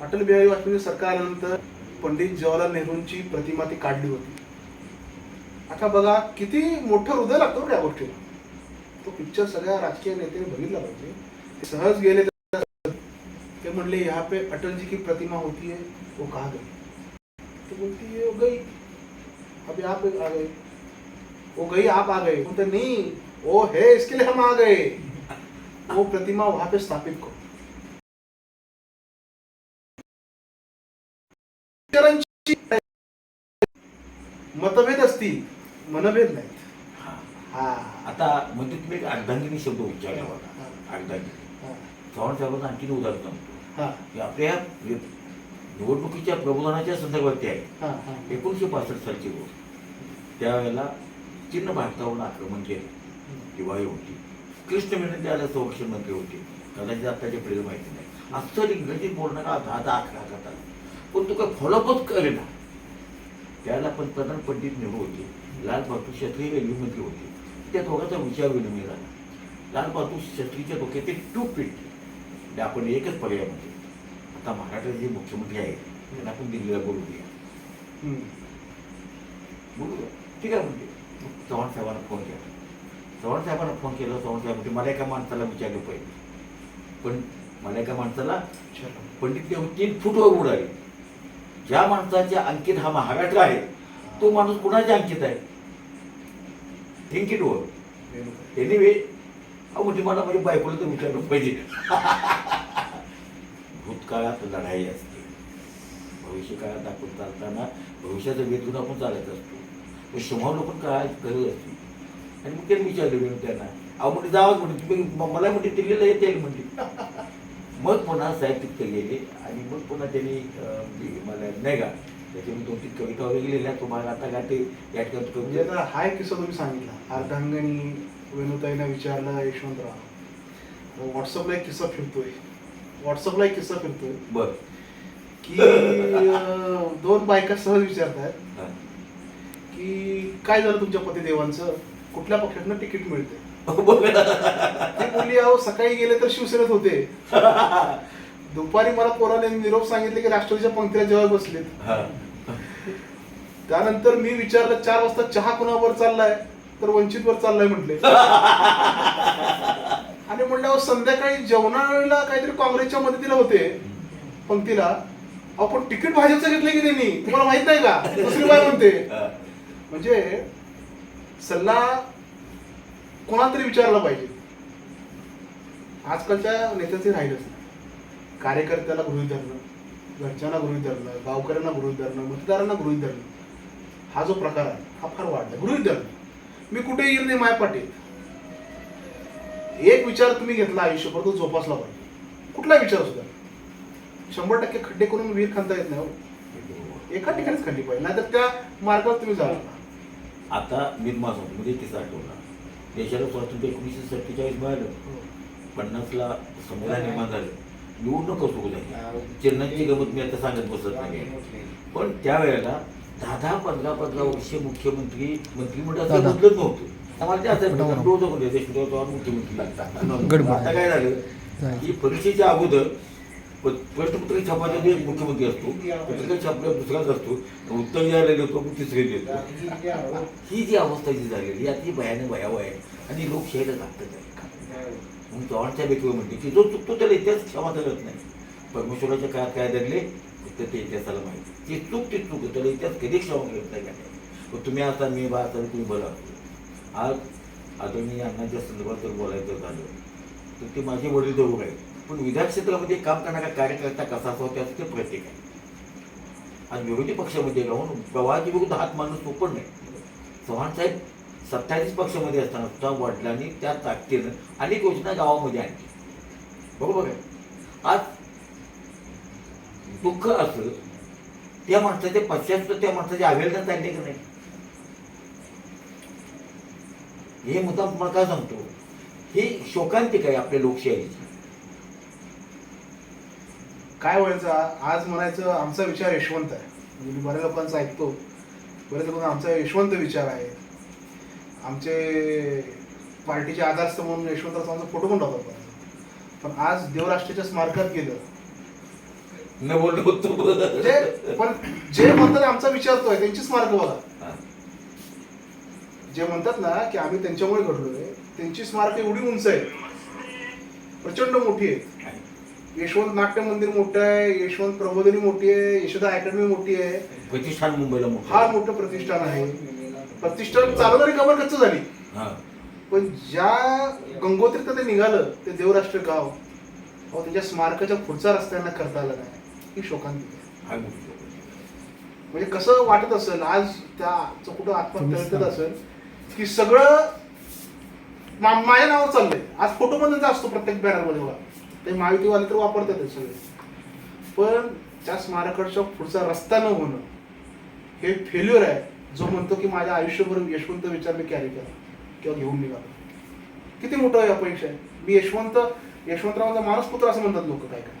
अटल बिहारी वाजपेयी सरकार आल्यानंतर पंडित जवाहरलाल नेहरूंची प्रतिमा ती काढली होती. आता बघा किती मोठं हृदय लागतो त्या गोष्टीला. तो पिक्चर सगळ्या राजकीय नेत्यांनी बघितला पाहिजे. ते सहज गेले तर- ते म्हणले यहाँ पे अटल जी की प्रतिमा होती है वो कहा गई? तो बोलती है वो गई. अभी आप आ गए वो गई आप आ गए. बोलते नहीं वो है इसके लिए हम आ गए. वो प्रतिमा वहां पे स्थापित करो. मतभेद असतील मनभेद नाहीत. हा. आता म्हणजे तुम्ही एक अर्धांगिनी शब्द उच्चारला होता अर्धांगिनी. चव्हाण साहेबांना आणखीन उदाहरण सांगतो. की आपल्या निवडणुकीच्या प्रबोधनाच्या संदर्भात ते आहे हा, हा. एकोणीसशे पासष्ट सालची गोष्ट. त्यावेळेला चीन भारतावरून आक्रमण केलं. दिवाळी होती. कृष्ण मेनन त्याला संरक्षण मंत्री होते. कदाचित आत्ताच्या पिढीला माहिती नाही. असं इंग्रजीत बोलणं का? दहा दहा अकरा पण तो काय फॉलोअपच करेना त्याला पंतप्रधान पंडित नेहरू होते लाल बहादूर शास्त्री रेल्वे मंत्री होते. त्या दोघांचा विचार विनिमय झाला. लाल बहादूर शास्त्रीच्या डोक्यात ते टूप पेटली. म्हणजे आपण एकच पर्याय म्हणजे आता महाराष्ट्राचे जे मुख्यमंत्री आहेत त्यांना आपण दिल्लीला बोलवूया हम्म. बोलूया ठीक आहे म्हणजे. चव्हाण साहेबांना फोन केला. चव्हाण साहेबांना फोन केला चव्हाण साहेब म्हणजे मला एका माणसाला विचारलं पाहिजे पण मला एका माणसाला. पंडित नेहरू तीन फुटवर उडाले. ज्या माणसाच्या अंकित हा महाराष्ट्र आहे तो माणूस कुणाच्या अंकित आहे? थिंक इट वर एनिवे अहो म्हणजे मला म्हणजे बायकोला तर विचारलं पाहिजे. भूतकाळात लढाई असते. भविष्य काळात आपण चालताना भविष्याचा वेध घेऊन आपण चालत असतो. पण समोर लोक काय करत असते आणि मग त्यांनी विचारलं मी त्यांना. अहो म्हणजे जावाच म्हणते तुम्ही मला म्हणजे दिल्लीला येते येईल मग पुन्हा तिथं गेले आणि मग पुन्हा त्यांनी म्हणजे मला नाही का त्याचे मी दोन तीन कविता वगैरे लिहिल्या. तुम्हाला आता का ते या ठिकाणी म्हणजे हा एक किस्सा तुम्ही सांगितला. अर्धांगणी वेणुताईनं विचारलं यशवंतराव. व्हॉट्सअपला एक किस्सा फिरतोय. व्हॉट्सअपला एक किस्सा फिरतोय. बर. की दोन बायका सहज विचारतायत हा. की काय झालं तुमच्या पतिदेवांचं? कुठल्या पक्षातनं तिकीट मिळते बघ ते बोलली अहो सकाळी गेले तर शिवसेनेत होते. दुपारी मला पोराने निरोप सांगितले की राष्ट्रवादीच्या पंक्तीला जेव्हा बसलेत. त्यानंतर मी विचारलं चार वाजता चहा कुणावर चाललाय? तर वंचित वर चाललाय म्हटले. आणि म्हणलं संध्याकाळी जेवणाला काहीतरी काँग्रेसच्या मदतीला होते पंक्तीला. अहो पण तिकीट भाजपचं घेतलं की त्यांनी तुम्हाला माहीत नाही का? दुसरी बाय म्हणते. म्हणजे सल्ला कोणातरी विचारला पाहिजे. आजकालच्या नेत्यांचे राहिलंच नाही. कार्यकर्त्याला गृहित धरणं घरच्यांना गृहित धरणं गावकऱ्यांना गृहित धरणं मतदारांना गृहित धरणं हा जो प्रकार आहे हा फार वाढला गृहित धरणं. मी कुठे येईल नाही माय पाटील एक विचार तुम्ही घेतला आयुष्यभर तो जोपासला पाहिजे. कुठला विचार सुद्धा शंभर टक्के खड्डे करून विहीर खणता येत नाही हो. एका ठिकाणीच खंडी पाहिजे. नाहीतर त्या मार्गावर तुम्ही जा आता मी होतो म्हणजे किस्सा आठवला. देशाला स्वातंत्र्य एकोणीसशे सत्तेचाळीस मिळालं. पन्नासला संविधान निर्माण झालं. निवडणूक कसो झाली चिन्हांची गमत मी आता सांगत बसत नाही पण त्यावेळेला दहा दहा पंधरा पंधरा वर्ष मुख्यमंत्री मंत्रिमंडळ असं दादा. बदलत नव्हतं. आम्हाला ते होते देशमुख मुख्यमंत्री गडबड. आता काय झालं. की परीक्षेच्या अगोदर प- प्रश्नपत्रिका छापायचा एक मुख्यमंत्री असतो. पत्रिका छापल्या दुसराच असतो. उत्तर द्यायला देतो मग तिसरे देतो ही जी अवस्था जी झालेली आहे ती भयानक भयावह आहे. आणि लोकशाहीला घातक आहे मग चव्हाणच्या व्यक्तीवर म्हणते की जो चुकतो त्याला इतिहास क्षमा करत नाही. परमेश्वराच्या काळात काय धरले फक्त ते इतिहासाला माहिती ते चूक ते चूक त्याला इतिहास कधी क्षमा करत नाही काय मग तुम्ही आता मी बा आता तुम्ही बोला आज आदरणीय अण्णाच्या संदर्भात जर बोलायचं झालं तर ते माझे वडील जवळ आहे पण विधान क्षेत्रामध्ये काम करणारा कार्यकर्ता कसा असावा त्याचं ते प्रत्येक आहे. आज विरोधी पक्षामध्ये राहून प्रवाहाच्या विरुद्ध हात मारणं सोपं नाही. चव्हाण साहेब सत्तावीस पक्षामध्ये असताना सुद्धा वडिलांनी त्या ताकदीनं अनेक योजना गावामध्ये आणली बरोबर आहे? आज दुःख असं त्या माणसाचे पश्चात त्या माणसाची अवेलना चालली की नाही? हे मुद्दा तुम्हाला काय सांगतो? ही शोकांतिक आहे आपल्या लोकशाहीची. काय व्हायचं आज म्हणायचं आमचा विचार यशवंत आहे. म्हणजे मी बऱ्याच लोकांचा ऐकतो. बरेच लोकांचा आमचा यशवंत विचार आहे. आमचे पार्टीचे आधारस्तंभ म्हणून यशवंतराव चव्हाणचा फोटो पण टाकतात पण आज देवराष्ट्राच्या स्मारकात गेलं. न जे पण जे म्हणतात आमचा विचारतोय त्यांची स्मारक बघा. जे म्हणतात ना की आम्ही त्यांच्यामुळे घडलोय त्यांची स्मारक एवढी उंच आहे. प्रचंड मोठी आहे. यशवंत नाट्य मंदिर मोठं आहे यशवंत प्रबोधिनी मोठी आहे यशोदा अकॅडमी मोठी आहे प्रतिष्ठान मुंबईला मोठं फार. मोठं प्रतिष्ठान आहे प्रतिष्ठान चालवणारी कबर कच्च झाली हा. पण ज्या गंगोत्रीत ते निघालं ते देवराष्ट्र गाव अहो त्याच्या स्मारकाच्या पुढचा रस्ता यांना करता आला नाही ही शोकांतिक आहे. हा. म्हणजे कसं वाटत असेल आज त्या कुठं आत्मा तळतत असेल की सगळं मा- माझ्या नावावर चाललंय आज फोटो मध्ये असतो प्रत्येक बॅनरमध्ये बघा ते महायुतीवाले तर वापरतात सगळे. पण त्या स्मारकाच्या पुढचा रस्ता न होणं हे फेल्युअर आहे. जो म्हणतो की माझ्या आयुष्यभर यशवंत विचार मी कॅरी करा किंवा घेऊन निघालो. किती मोठं अपयश आहे. मी यशवंत यशवंतरावांचा मानसपुत्र असं म्हणतात लोक काय काय